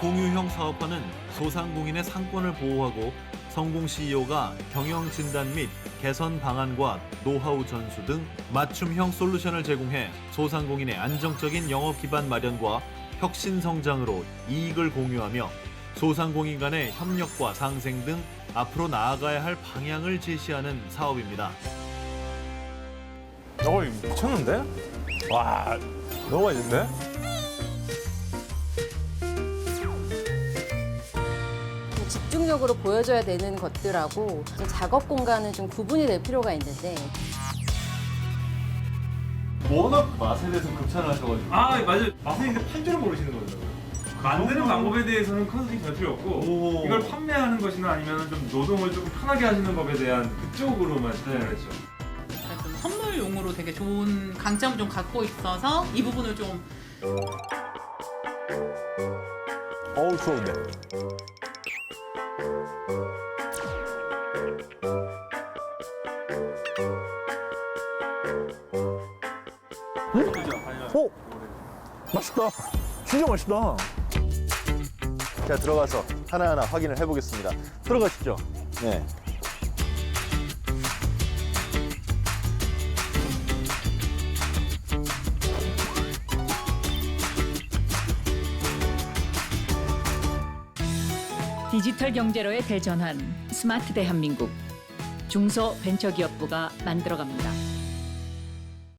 공유형 사업화는 소상공인의 상권을 보호하고 성공 CEO가 경영 진단 및 개선 방안과 노하우 전수 등 맞춤형 솔루션을 제공해 소상공인의 안정적인 영업 기반 마련과 혁신 성장으로 이익을 공유하며 소상공인 간의 협력과 상생 등 앞으로 나아가야 할 방향을 제시하는 사업입니다. 어, 미쳤는데? 와, 너무 맛있는 집중력으로 보여줘야 되는 것들하고 좀 작업 공간은 좀 구분이 될 필요가 있는데. 워낙 맛에 대해서 극찬하셔가지고. 아 맞아요. 맛은 있는데 팔 줄을 모르시는 거죠. 만드는 방법에 대해서는 컨설팅 별 필요 없고 오. 이걸 판매하는 것이나 아니면 좀 노동을 조금 편하게 하시는 법에 대한 그쪽으로만 집중을 했죠. 그러니까 좀 선물용으로 되게 좋은 강점을 좀 갖고 있어서 이 부분을 좀 어우, 추운데. 오! 맛있다. 진짜 맛있다. 자 들어가서 하나하나 확인을 해보겠습니다. 들어가시죠. 네. 디지털 경제로의 대전환 스마트 대한민국 중소벤처기업부가 만들어갑니다.